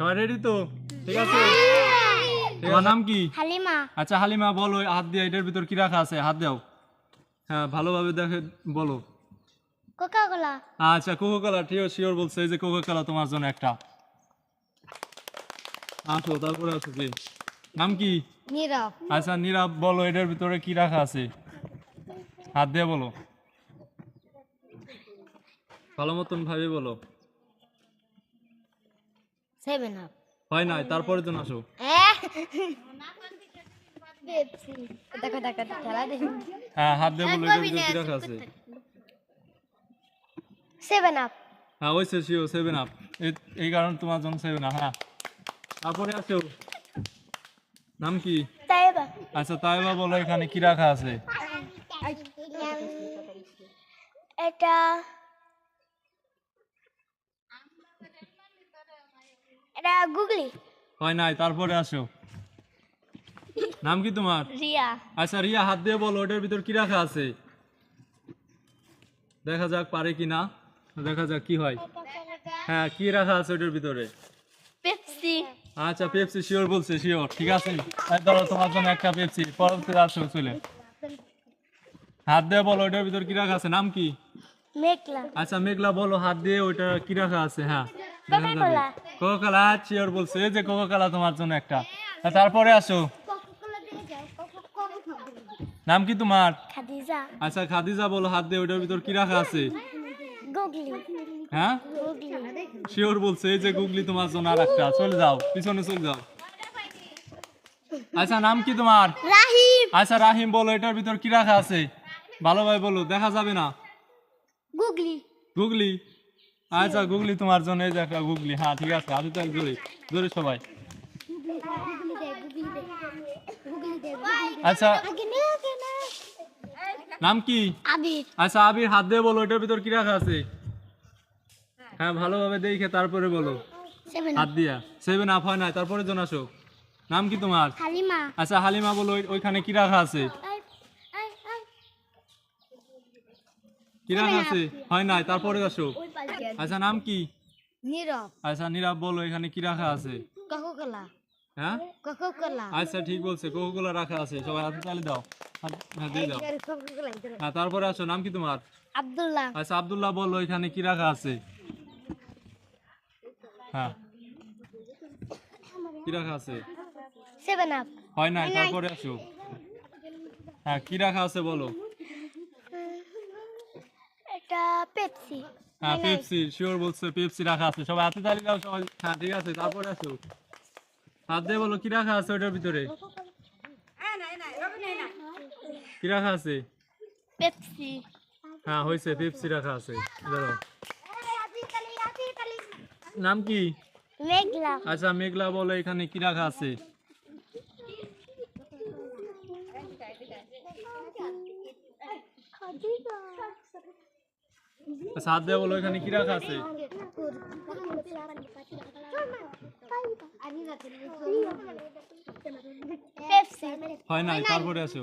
সবাই রেডি তো? ঠিক আছে? তোমার নাম কি? হালিমা। আচ্ছা হালিমা বলো হাত দিয়ে এটার ভিতর কি রাখা আছে? হাত দাও। হ্যাঁ ভালোভাবে দেখে বলো। কোকা কোলা আচ্ছা কোকো কালা ঠিক শিওর বলছে এই যে কোকো কালা তোমার জন্য একটা। আসো তারপরে আসো কি নাম কি? নীরব। আচ্ছা নীরব বলো এটার ভিতরে কি রাখা আছে? হাত দিয়ে বলো। ভালো মতন ভাবে বলো। সেভেন আপ হয় নাই তারপরে তো আসো দেখো দেখো খেলা দেখি। হ্যাঁ হাত দিয়ে বলো এটার কি রাখা আছে। সেভেন আপ হ্যাঁ ওই শিও সেভেন আপ এই কারণে তোমার জন্য সেভেন আপ হ্যাঁ। তারপরে আসো। নাম কি? তাইবা। আচ্ছা তাই বা বলো এখানে কি রাখা আছে? এটা এটা গুগলি। হয় নাই তারপরে আসো। নাম কি তোমার? রিয়া। আচ্ছা রিয়া হাত দিয়ে বলো ওটার ভিতর কি রাখা আছে? দেখা যাক পারে কি না দেখা যাক কি হয়। হ্যাঁ কি রাখা আছে ওটার ভিতরে? পেপসি। আচ্ছা পেপসি শিওর বলছে শিওর। ঠিক আছে। ধরো তোমার জন্য একটা পেপসি। পরবর্তী আসো চলে। হাত দিয়ে বলো ওটার ভিতর কি রাখা আছে? নাম কি? মেঘলা। আচ্ছা মেঘলা বলো হাত দিয়ে ওইটা কি রাখা আছে? হ্যাঁ Coca-Cola। কোকো কালা বলছে। যে কোকো কালা তোমার জন্য একটা। তারপরে আসো। নাম কি তোমার? খাদিজা। আচ্ছা খাদিজা বলো হাত দিয়ে ওইটার ভিতর কি রাখা আছে? হ্যাঁ? শিওর বলছে এই যে গুগলি তোমার জন্য আর একটা চলে যাও পিছনে চলে যাও। আচ্ছা নাম কি তোমার? রাহিম। আচ্ছা রাহিম বলো এটার ভিতর কি রাখা আছে? ভালোভাবে বলো দেখা যাবে না। গুগলি। গুগলি। আচ্ছা গুগলি তোমার জন্য এই যে একটা গুগলি। হ্যাঁ ঠিক আছে আদি তাহলে জোরে জোরে সবাই। আচ্ছা নাম কি? আবির। আচ্ছা আবির হাত দিয়ে বলো এটার ভিতর কি রাখা আছে? হ্যাঁ ভালোভাবে দেখে তারপরে বলো। হাত দিয়া। সেভেন আপ হয় না তারপরে জন আসো নাম কি তোমার? হালিমা। আচ্ছা হালিমা বলো ওই- ওইখানে কি রাখা আছে? কি রাখা আছে? হয় নাই তারপরে আসো আচ্ছা নাম কি? নীরব। আচ্ছা নীরব বলো এখানে কি রাখা আছে? কোকা হ্যাঁ? কোকা আচ্ছা ঠিক বলছে কোকোগুলো রাখা আছে সবাই হাতে তালি দাও। হ্যাঁ দিয়ে দাও। হ্যাঁ তারপরে আসো নাম কি তোমার? আব্দুল্লাহ। আচ্ছা আব্দুল্লাহ বলো এখানে কি রাখা আছে? হ্যাঁ। কি রাখা আছে? সেভেন আপ হয় নাই তারপরে আসো। হ্যাঁ কি রাখা আছে বলো? এটা পেপসি হ্যাঁ পেপসি শিওর বলছে পেপসি রাখা আছে। সবাই হাতে তালি দাও সবাই। হ্যাঁ ঠিক আছে তারপরে আসো। হাত দিয়ে বলো কি রাখা আছে ওটার ভিতরে? কি রাখা আছে? পেপসি হ্যাঁ হয়েছে পেপসি রাখা আছে। ধরো নাম কি? মেঘলা আচ্ছা মেঘলা বলো এখানে কি রাখা আছে? আচ্ছা হাত দিয়ে বলো এখানে কি রাখা আছে? হয় নাই তারপরে আসো।